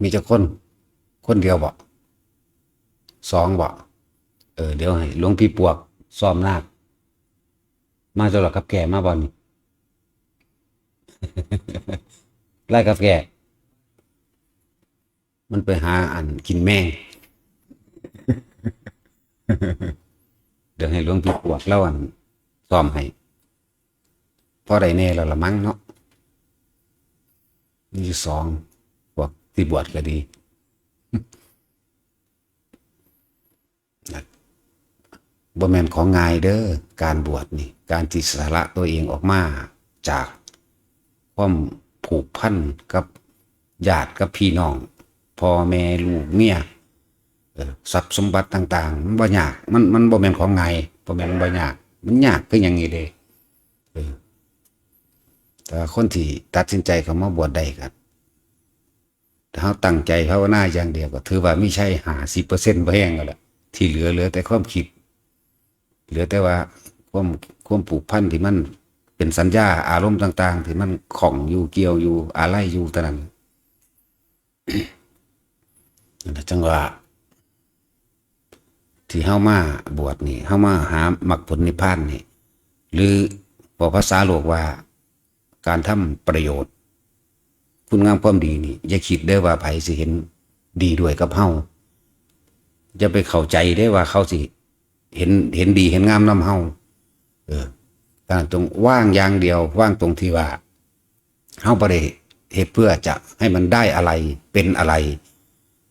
มีจะคนคนเดียวบ่สองบ่เออเดี๋ยวให้หลวงพี่ปวกซ้อมนาคมาจะหรอกับแก่มาบ่นี่ไล่กับแก่มันไปหาอันกินแมงเดี๋ยวให้หลวงพี่ปวกเล่าอันซ้อมให้พอได้แน่แล้วละมั้งเนาะนี่สอง ที่บวชก็ดีบ่แม่นของง่ายเด้อการบวชนี่ การที่สละตัวเองออกมาจากความผูกพันกับญาติกับพี่น้องพ่อแม่ลูกเมียทรัพย์สมบัติต่าง ๆ มันบ่ยาก มันมันบ่แม่นของง่ายบ่แม่นมันบ่ยาก มันยากคือหยังนี้เด้อแต่คนที่ตัดสินใจเข้ามาบวชได้ครับ ถ้าเราตั้งใจภาวนาอย่างเดียวก็ถือว่าไม่ใช่หาสิบเปอร์เซ็นต์แห้งก็แล้วที่เหลือเหลือแต่ความคิด เหลือแต่ว่าความความผูกพันที่มันเป็นสัญญาอารมณ์ต่าง ๆ ที่มันของอยู่เกี่ยวอยู่อะไรอยู่เท่านั้นนั่นแหละจังว่าที่เฮามาบวชนี่เฮามาหามรรคผลนิพพานนี่ หรือบอกภาษาโลกว่าการทำประโยชน์ คุณงามความดีนี่ อย่าคิดได้ว่าไผสิเห็นดีด้วยกับเฮาอย่าไปเข้าใจได้ว่าเขาสิ เห็นเห็นดีเห็นงามน้ำเฮาเออการตรงว่างอย่างเดียว ว่างตรงที่ว่าเฮาบ่ได้เหตุเพื่อจะให้มันได้อะไรเป็นอะไร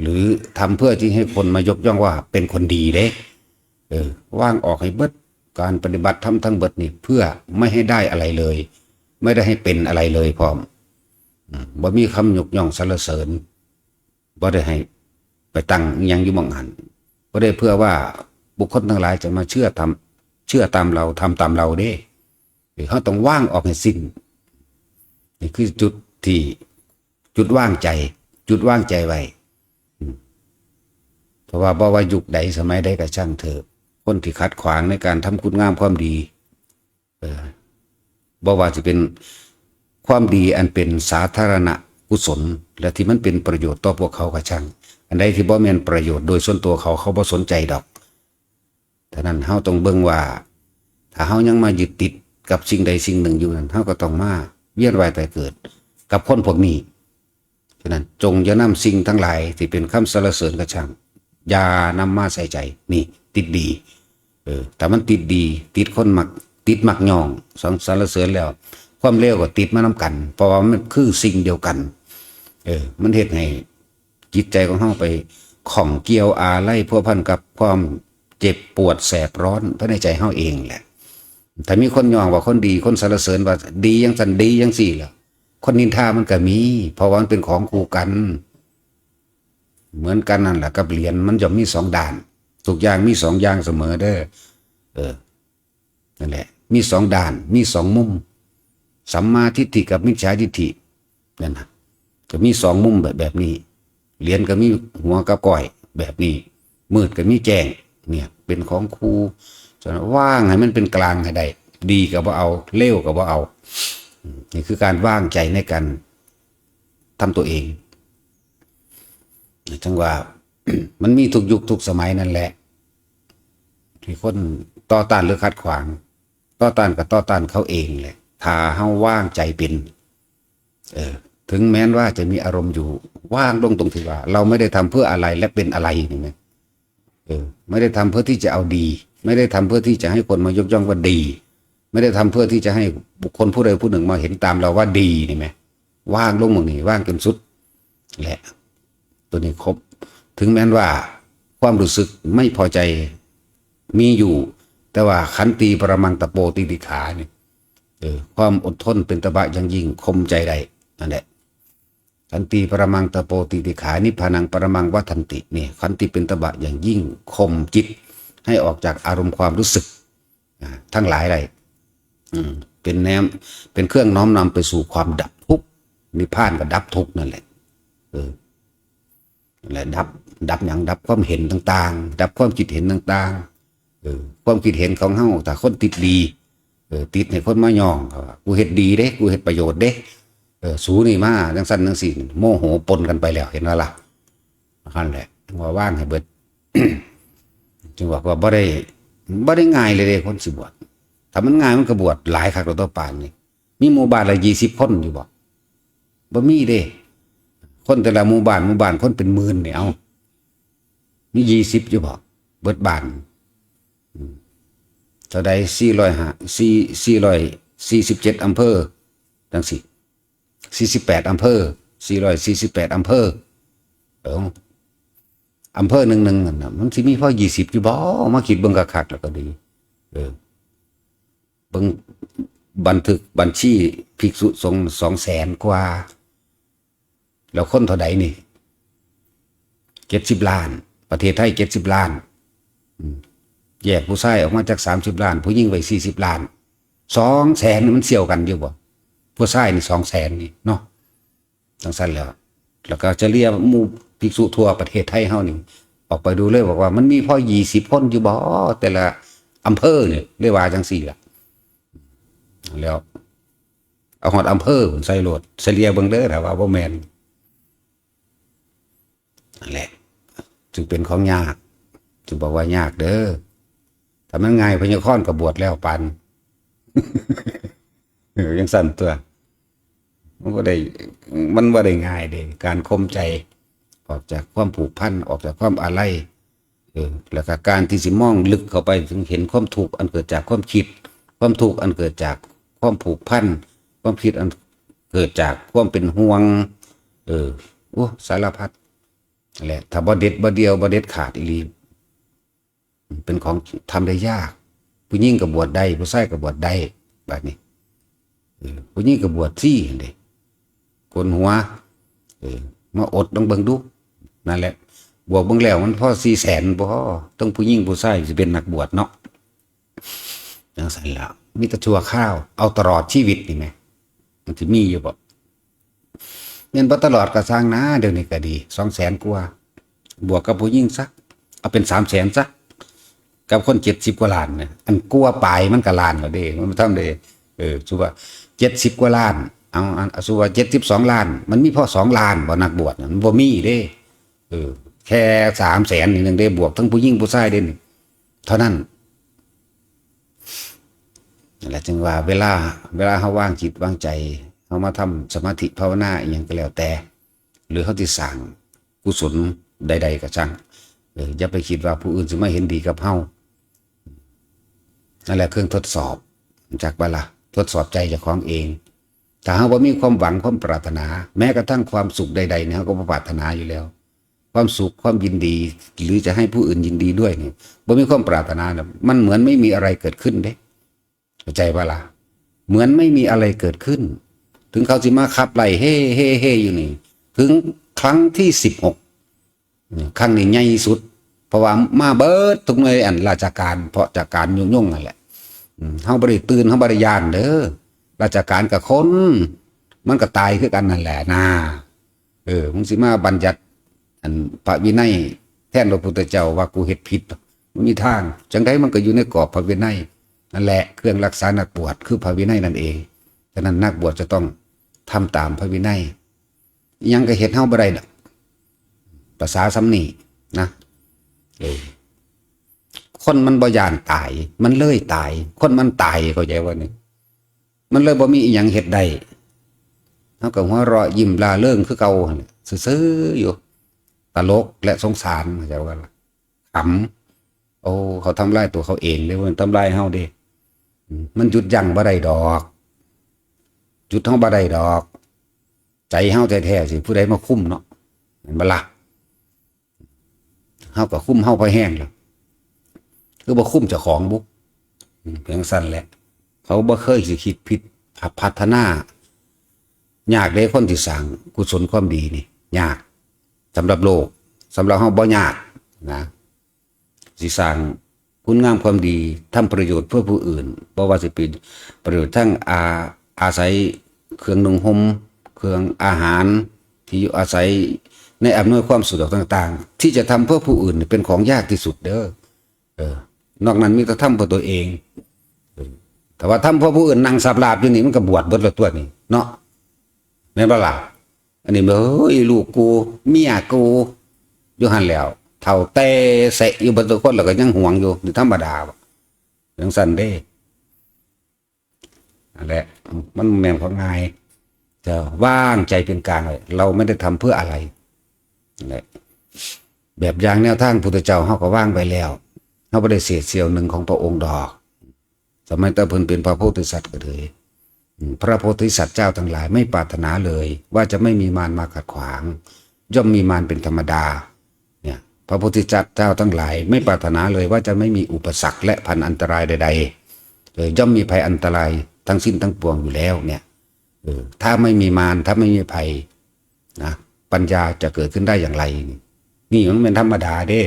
หรือทำเพื่อที่ให้คนมายกย่องว่าเป็นคนดีเด้เออว่างออกให้เบิดการปฏิบัติทำทั้งเบิดนี่เพื่อไม่ให้ได้อะไรเลย ไม่ได้ให้เป็นอะไรเลยพร้อม บ่มีคำยกย่องสรรเสริญบ่ได้ให้ไปตั้งยังอยู่มองหันบ่ได้เพื่อว่าบุคคลทั้งหลายจะมาเชื่อทำเชื่อตามเราทำตามเราเด้หรือเขาต้องว่างออกให้สิ้นนี่คือจุดที่จุดว่างใจ จุดว่างใจไว้เพราะว่าบ่ว่ายุคใดสมัยใดก็ช่างเถอะคนที่ขัดขวางในการทำคุณงามความดี เออบ่ว่าจะเป็น ความดีอันเป็นสาธารณกุศล และที่มันเป็นประโยชน์ต่อพวกเขาก็ช่าง อันใดที่บ่แม่นประโยชน์โดยส่วนตัวเขาเขาบ่สนใจดอกฉะนั้นเฮาต้องเบิ่งว่า ถ้าเฮายังมายึดติดกับสิ่งใดสิ่งหนึ่งอยู่นั้นเฮาก็ต้องมาเวียนว่ายแต่เกิด กับคนพวกนี้ฉะนั้นจงอย่านำสิ่งทั้งหลายที่เป็นคำสรรเสริญกระช่างอย่านำมาใส่ใจ นี่ ติดดีเออแต่มันติดดี ติดคนมัก ติดมักยองสองสรรเสริญแล้ว ความเลวก็ติดมานํกัน เพราะว่ามันคือสิ่งเดียวกัน เออ มันเฮ็ดให้จิตใจของเฮาไปของเกี่ยวอาไล่พัวพันกับความเจ็บปวดแสบร้อนภายในใจเฮาเองแหละถ้ามีคนยองว่าคนดีคนสรรเสริญว่า ดียังสันดียังสี่ล่ะคนนินทามันก็มี เพราะว่ามันเป็นของคู่กัน เหมือนกันนั่นแหละกับเหรียญมันจะมีสองด้านทุกอย่างมีสองอย่างเสมอเด้อเออนั่นแหละ มีสองด้าน มีสองมุม สัมมาทิฏฐิกับมิจฉาทิฏฐินั่นนะก็มีสองมุมแบบแบบนี้เหรียญก็มีหัวกับก้อยแบบนี้ มืดก็มีแจ้งเนี่ยเป็นของครูจะว่างให้มันเป็นกลางให้ได้ดีกับว่าเอาเลวกับว่าเอานี่คือการว่างใจในการทำตัวเองจังว่ามันมีทุกยุคทุกสมัยนั่นแหละ ที่คนต่อต้านหรือคัดขวาง ต่อต้านกับต่อต้านเขาเองแหละาเฮาว่างใจเป็น เออ ถึงแม้นว่าจะมีอารมณ์อยู่ว่างลงตรงที่ว่า เราไม่ได้ทำเพื่ออะไรและเป็นอะไรนี่ไหมเออ ไม่ได้ทำเพื่อที่จะเอาดี ไม่ได้ทำเพื่อที่จะให้คนมายกย่องว่าดี ไม่ได้ทำเพื่อที่จะให้บุคคลผู้ใดผู้หนึ่งมาเห็นตามเราว่าดีนี่ไหมว่างลงหมดนี่ว่างจนสุดแหละ ตัวนี้ครบ ถึงแม้นว่าความรู้สึกไม่พอใจมีอยู่ แต่ว่าขันตีประมังตะโปติติขาเนี่ย เออความอดทนเป็นตบะอยังยิ่งคมใจใดนั่นแหละขันติปรมังตะโปติติขานิพานังปรมังวัฏันตินี่ขันติเป็นตบะอย่างยิ่งคมจิต ให้ออกจากอารมณ์ความรู้สึกทั้งหลายเลยอืมเป็นแนมเป็นเครื่องน้อมนำไปสู่ความดับทุกข์นิพพานก็ดับทุกข์นั่นแหละเออนั่นแหละดับ ดับอย่างดับความเห็นต่าง ๆ ดับความคิดเห็นต่างๆเออความคิดเห็นของเฮาแต่คนติดดี เออติดให้คนมายองเขาว่ากูเฮ็ดดีเด้กูเฮ็ดประโยชน์เด้เออสูนี่มาจังสั้นจังสี่โมโหปนกันไปแล้ว เห็นว่าล่ะนั่นแหละจึงว่าว่างให้เบิดจึงบอกว่าบ่ได้บ่ได้ง่ายเลยเด้คนสิบวชถ้ามันง่ายมันก็บวชหลายคักเราตัวป่านนี่มีหมู่บ้านละยี่สิบคนอยู่บ่บ่มีเด้ คนแต่ละหมู่บ้านหมู่บ้านคนเป็นหมื่นเนี่ยเอามียี่สิบอยู่บ่เบิดบ้าน เท่าใดสี่ร้อยห้าสี่สี่ร้อยสี่สิบเจ็ดอำเภอจังสิสี่สิบแปดอำเภอสี่ร้อยสี่สิบแปดอำเภอเอออำเภอหนึ่งหนึ่งนั่นน่มันสิมีพ่อยี่สิบอยู่บ่มาคิดเบิ่งคักๆแล้วก็ดี เออเบิ่งบันทึกบัญชีภิกษุสงฆ์สองแสนกว่า แล้วคนเท่าใดนี่เจ็ดสิบล้าน ประเทศไทยเจ็ดสิบล้าน แยกผู้ชายออกมาจากสามสิบล้าน ผู้หญิงไว้สี่สิบล้านสองแสนมันเสี่ยวกันอยู่บ่ผู้ชายนี่สองแสนนี่เนาะจังสั้นแล้ว แล้วก็จะเรียกหมู่ภิกษุทั่วประเทศไทยเฮานี่ออกไปดูเลยบอกว่ามันมีพ่อยี่สิบคนอยู่บ่แต่ละอำเภอเนี่ยเรียกว่าจังสี่ล่ะแล้วเอาหอดอำเภอผมใส่โหลดเสลียเบิ่งเด้อแต่ว่าบ่แมนนั่นแหละจึงเป็นของยากจึงบอกว่ายากเด้อ ถ้ามันง่ายพญาค้อนกับบวชแล้วปันยังสั่นตัว มันก็ได้ มันว่าได้ง่ายเด้การคมใจ ออกจากความผูกพันออกจากความอะไรเออแล้วก็การที่สิมองลึกเข้าไปถึงเห็นความถูกอันเกิดจากความคิด ความถูกอันเกิดจากความผูกพันความคิดอันเกิดจากความเป็นห่วง เออโอ้สารพัดแหละถ้าบ่เด็ดบ่เดียวบ่เด็ดขาดอีหลี เป็นของทำได้ยาก ผู้หญิงก็บวชได้ผู้ชายก็บวชได้แบบนี้ผู้หญิงก็บวชซี่เด้โกนหัวมาอดต้องเบิ่งดูนั่นแหละบวกเบิ่งแล้วมันพ่อสี่แสนบ่อต้องผู้หญิงผู้ชายสิเป็นนักบวชเนาะจังซั่นแล้วมีแต่ชั่วข้าว เอาตลอดชีวิตนี่แหมมันสิมีอยู่บ่เงินบ่ตลอดก็สร้างนะเดี๋ยวนี้ก็ดีสองแสนกว่า บวกกับผู้ยิ่งสักเอาเป็นสามแสนสัก กับคนเจ็ดสิบกว่าล้านเนี่ยอันกลัวปลายมันก็ล้านแล้วเด้มันทำเด้เออสุว่าเจ็ดสิบกว่าล้านเอาอันสุว่าเจ็ดสิบสองล้าน มันมีพอสองล้านบ่นักบวชมันบ่มีเด้เออ แค่สามแสนนี่งได้บวกทั้งผู้ยิ่งผู้ชายเด่นเท่านั้นนั่นแหละจึงว่าเวลา เวลาเขาว่างจิตว่างใจเขามาทำสมาธิภาวนาอย่างก็แล้วแต่ หรือเขาที่สั่งกุศลใด ๆก็ช่างเอออย่าไปคิดว่าผู้อื่นจะไม่เห็นดีกับเฮา นั่นแหละเครื่องทดสอบจากบาละทดสอบใจจากของเองถ้าหากว่ามีความหวังความปรารถนา แม้กระทั่งความสุขใดๆเนี่ยเขาก็ปรารถนาอยู่แล้ว ความสุขความยินดี หรือจะให้ผู้อื่นยินดีด้วยเนี่ยบ่มีความปรารถนาเนี่ยมันเหมือนไม่มีอะไรเกิดขึ้นเด้เข้าใจปะล่ะเหมือนไม่มีอะไรเกิดขึ้น ถึงเขาสิมาขับไล่เฮ่เฮ่เฮ่อยู่นี่ ถึงครั้งที่สิบหกครั้งนี้ใหญ่สุด เพราะว่ามาเบิดทุกในวยอันราชการ เพราะจากการยุ่งๆนั่นแหละ เฮาบริตื่นเฮาบริยานเด้อราชการกับคน มันก็ตายคือกันนั่นแหละนะเออมึงสิมาบัญญัติอันพระวินัยแทนพระพุทธเจ้าว่ากูเฮ็ดผิดมันมีทางจังไดมันก็อยู่ในกรอบพระวินัยนั่นแหละเครื่องรักษานักบวชคือพระวินัยนั่นเองฉะนั้นนักบวชจะต้องทำตามพระวินัย ยังก็เฮ็ดเฮาบ่ได้ดอกภาษาสำนีนะเออ คนมันบ่ยานตาย มันเลยตาย คนมันตายเข้าใจว่านี่มันเลยบ่มีอีหยังเฮ็ดได้เฮาก็หัวเราะยิ้มลาเริงคือเก่าหั่นแหละซื่ออยู่ ตลกและสงสารเข้าใจว่าล่ะขำโอ้เขาทำลายตัวเขาเองเลยมันทำลายเฮาเด้อืมมันหยุดยั้งบ่ได้ดอกหยุดเฮาบ่ได้ดอก ใจเฮาแท้ๆสิผู้ใดมาคุ้มเนาะเห็นบ่ล่ะเฮาก็คุ้มเฮาพอแห้งแล้ว คือบ่คุ้มเจ้าของบุอืมเพียงสั้นแหละ เขาบ่เคยสิคิดผิดพัฒนายากเด้คนที่สร้างกุศลความดีนี่ ยากสำหรับโลกสำหรับเฮาบ่ยากนะสิสร้างคุณงามความดีทำประโยชน์เพื่อผู้อื่นบ่ว่าสิเป็นประโยชน์ทั้งอาอาศัยเครื่องนุ่งห่มเครื่องอาหารที่อยู่อาศัยในอำนวยความสะดวกต่าง ๆ ที่จะทำเพื่อผู้อื่นเป็นของยากที่สุดเด้อเออ นอกนั้นมีแต่ทำเพื่อตัวเอง แต่ว่าทำเพื่อผู้อื่นนั่งสับลาบอยู่นี่มันก็บวชเบิดละตัวนี่เนาะแม่นบ่ล่ะอันนี้เฮ้ยลูกกูเมียกูอยู่หันแล้วเท่าแต่เสะอยู่บนตัวคนแล้วก็ยังห่วงอยู่นี่ธรรมดาบ่จังซั่นเด้นั่นแหละมันแม่นของง่ายจะว่างใจเป็นกลางเลยเราไม่ได้ทำเพื่ออะไรนั่นแหละแบบอย่างแนวทางพุทธเจ้าเฮาก็ว่างไปแล้ว เฮาบ่ได้เศษเสี้ยวหนึ่งของพระองค์ดอก สมัยตะเพิ่นเป็นพระโพธิสัตว์ก็เลยพระโพธิสัตว์เจ้าทั้งหลายไม่ปรารถนาเลย ว่าจะไม่มีมารมาขัดขวาง ย่อมมีมารเป็นธรรมดา เนี่ย พระโพธิสัตว์เจ้าทั้งหลาย ไม่ปรารถนาเลยว่าจะไม่มีอุปสรรคและพันอันตรายใดๆเออย่อมมีภัยอันตรายทั้งสิ้นทั้งปวงอยู่แล้วเนี่ยถ้าไม่มีมารถ้าไม่มีภัยนะปัญญาจะเกิดขึ้นได้อย่างไร นี่มันเป็นธรรมดาเด้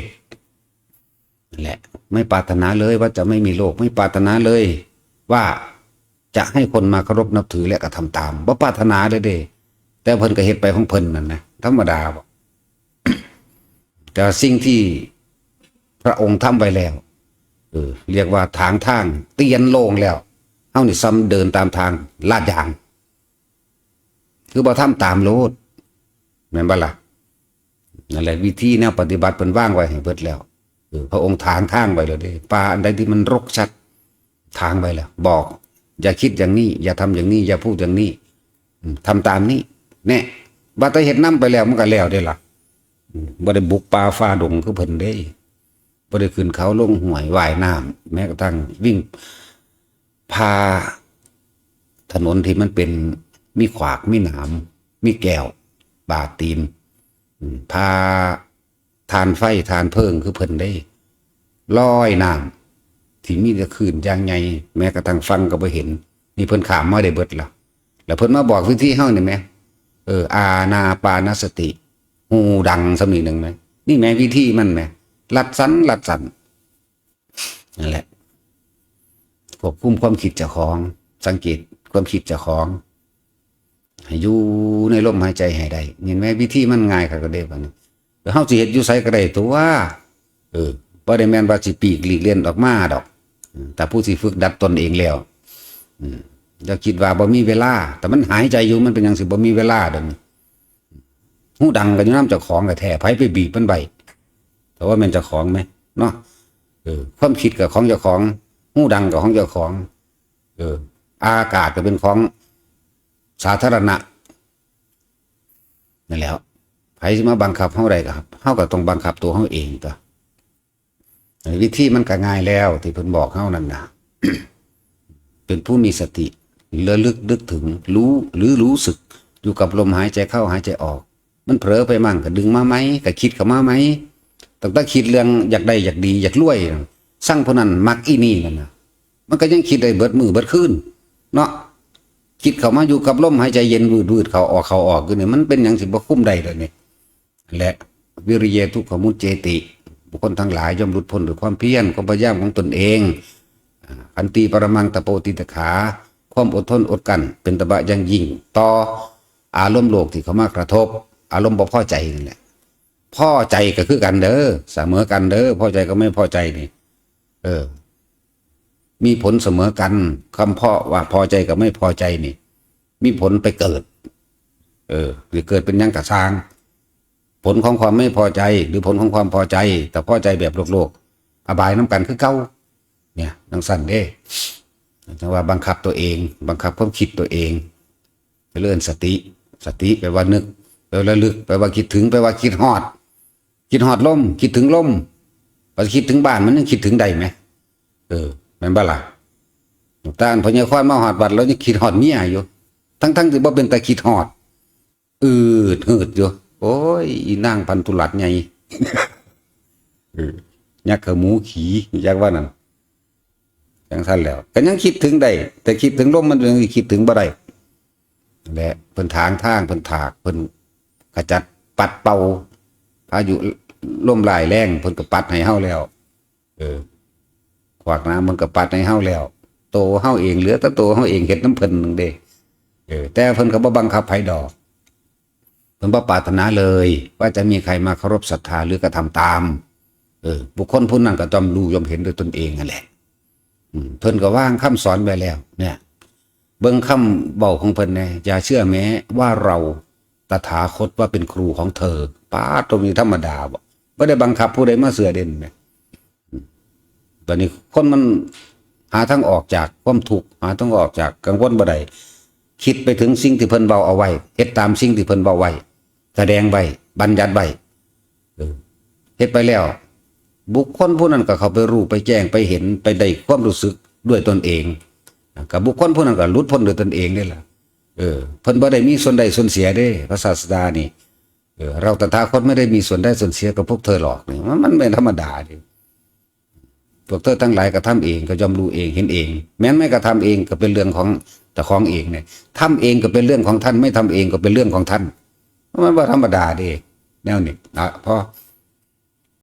แหละ ไม่ปรารถนาเลยว่าจะไม่มีโลก ไม่ปรารถนาเลย ว่าจะให้คนมาเคารพนับถือและกระทำตามว่าปรารถนาเลยเด้แต่เพิ่นก็เฮ็ดไปของเพิ่นนั่นนะธรรมดาบอกแต่สิ่งที่พระองค์ทำไว้แล้วเออเรียกว่าทางทาง เตียนโล่งแล้วเฮานี่ซ้ำเดินตามทางลาดยาง คือบ่ทำตามโลดแม่นบ่ล่ะนั่นแหละวิธีแนวปฏิบัติเพิ่นว่างไว้ให้เบิดแล้ว พระองค์ทางทางไปเลยด้ป่าอันใดที่มันรกชัดทางไปแล้วบอก อย่าคิดอย่างนี้ อย่าทำอย่างนี้ อย่าพูดอย่างนี้อืมทำตามนี้แน่บัตรเห็ดน้ำไปแล้วมันก็แล้วได้ละบ่ได้บุกป่าฟ้าดงคือเพิ่นได้บ่ได้ขึ้นเขาลงห้วยว่ายน้ำแม้กระทั่งวิ่งพาถนนที่มันเป็นมีขวากมีหนามมีแก้วบาดตีนอืมพา ทานไฟทานเพิงคือเพิ่นได้ลอยน้ำที่มีแต่คืนอย่างไงแม้กระทั่งฟังก็บ่เห็น นี่เพิ่นขามมาได้เบิดแล้วแล้วเพิ่นมาบอกวิธีเฮานี่แหมเอออาณาปานสติหูดังสำนีหนึ่งไหมนี่แม่วิธีมันแหมลัดสันลัดสันนั่นแหละควบคุมความคิดเจ้าของ สังเกตความคิดเจ้าของให้อยู่ในลมหายใจให้ได้เห็นไหมวิธีมันง่ายค่ะก็ได้ปะเนี่ย เฮาสิเฮ็ดอยู่ไสก็ได้ตัวเออบ่ได้แม่นว่าสิปีกหลีกเลี่ยนออกมาดอกแต่ผู้สิฝึกดัดตนเองแล้วอืมอย่าคิดว่าบ่มีเวลา แต่มันหายใจอยู่มันเป็นหยังสิบ่มีเวลาเด้อนี่หูดังกันอยู่นำเจ้าของก็แท้ไผไปบีบมันไว้แต่ว่าแม่นเจ้าของไหมเนาะเออความคิดกับของเจ้าของหูดังกับของเจ้าของ เออ อากาศก็เป็นของสาธารณะนั่นแหล้ว ไผสิมาบังคับเฮาได้ก็ครับเฮาก็ต้องบังคับตัวเฮาเองตัววิธีมันก็ง่ายแล้ว ที่เพิ่นบอกเฮานั่นนะเป็นผู้มีสติระลึกนึกถึง รู้หรือรู้สึก อยู่กับลมหายใจเข้าหายใจออก มันเผลอไปมั่งก็ดึงมาไหมก็คิดเข้ามาไหมตั้งแต่คิดเรื่องอยากได้อยากดี อยากรวยสร้างพนันมักอีนี่นั่นนะมันก็ยังคิดได้เบิดมือเบิดคืนเนาะคิดเข้ามาอยู่กับลมหายใจเย็นวืดวืดเขาออกเขาออกคือเนี่ยมันเป็นอย่างสิบ่คุ้มใดเลยเนี่ย และวิริเยทุกขมุจเจติ บุคคลทั้งหลายย่อมหลุดพ้นด้วยความเพียรความพยายามของตนเองอันติปรมังตะโปติตขา ความอดทนอดกัน เป็นตบะยังยิ่ง ต่ออารมณ์โลกที่เขามากระทบ อารมณ์บ่พอใจนี่แหละพ่อใจก็คือกันเด้อเสมอกันเด้อพ่อใจก็ไม่พอใจนี่ เออ มีผลเสมอกันคำพ่อว่าพอใจกับไม่พอใจนี่ มีผลไปเกิด เออ หรือเกิดเป็นยังกระซาง ผลของความไม่พอใจหรือผลของความพอใจ แต่พอใจแบบโลกโลกๆอบายน้ำกันคือเก้าเนี่ยนังสั่นเด้จังว่าบังคับตัวเอง บังคับความคิดตัวเองไปเลื่อนสติ สติแปลว่านึกแปลว่าลึกแปลว่าคิดถึงแปลว่าคิดฮอด คิดฮอดล่ม คิดถึงล่มพอคิดถึงบ้านมันยังคิดถึงใดไหมเออแม่นบ่ล่ะหลวงตาอันพญาควานมาหอดวัดแล้วยังคิดหอดเมียอยู่ทั้งทั้งๆที่บ่เป็นแตาคิดหอดอืดหืดอยู่ โอ้ยอีนางพันธุลัดไงเออยักษ์หมูขี่ยักษ์ว่านั่นจังท่านแล้วก็ยังคิดถึงได้แต่คิดถึงลมมันยังคิดถึงบ่ได้และเพิ่นทางทางเพิ่นถากเพิ่นขจัดปัดเป่าพายุลมหลายแรงเพิ่นก็ปัดให้เฮาแล้ว เออขวากน้ำมันก็ปัดในเฮาแล้ว โตเฮาเองเหลือแต่โตเฮาเองเฮ็ดน้ำเพิ่นนึงเด้เออแต่เพิ่นก็บ่บังคับไผดอก เพิ่นบ่ปรารถนาเลย ว่าจะมีใครมาเคารพศรัทธาหรือกระทำตาม เออ บุคคลผู้นั้นก็จอมรู้ยอมเห็นด้วยตนเองนั่นแหละเพิ่นก็ว่างคำสอนไว้แล้ว เนี่ย เบิ่งคำเบาของเพิ่นแน่อย่าเชื่อแม้ว่าเราตถาคตว่าเป็นครูของเธอป้าตรงนี้ธรรมดาบ่บ่ได้บังคับผู้ใดมาเสือเด่นแหมตอนนี้คนมันหาทางออกจากความทุกข์หาทางออกจากกังวลบ่ได้คิดไปถึงสิ่งที่เพิ่นเบาเอาไว้เฮ็ดตามสิ่งที่เพิ่นเบาไว้ แสดงไว้บัญญัติไว้เออเฮ็ดไปแล้ว บุคคลผู้นั้นก็เข้าไปรู้ไปแจ้งไปเห็นไปได้ความรู้สึกด้วยตนเองกับบุคคลผู้นั้นก็หลุดพ้นด้วยตนเองนี่แหละเออเพิ่นบ่ได้มีส่วนใดส่วนเสียเด้พระศาสดานี่เออเราตถาคตไม่ได้มีส่วนได้ส่วนเสียกับพวกเธอหรอกนี่มันมันเป็นธรรมดาดิพวกเธอทั้งหลายกระทำเองก็ย่อมรู้เองเห็นเอง แม้นไม่กระทำเองก็เป็นเรื่องของเจ้าของเองเนี่ยทำเองก็เป็นเรื่องของท่าน ไม่ทำเองก็เป็นเรื่องของท่าน มันว่าธรรมดาเดิแนวนี้อะพอ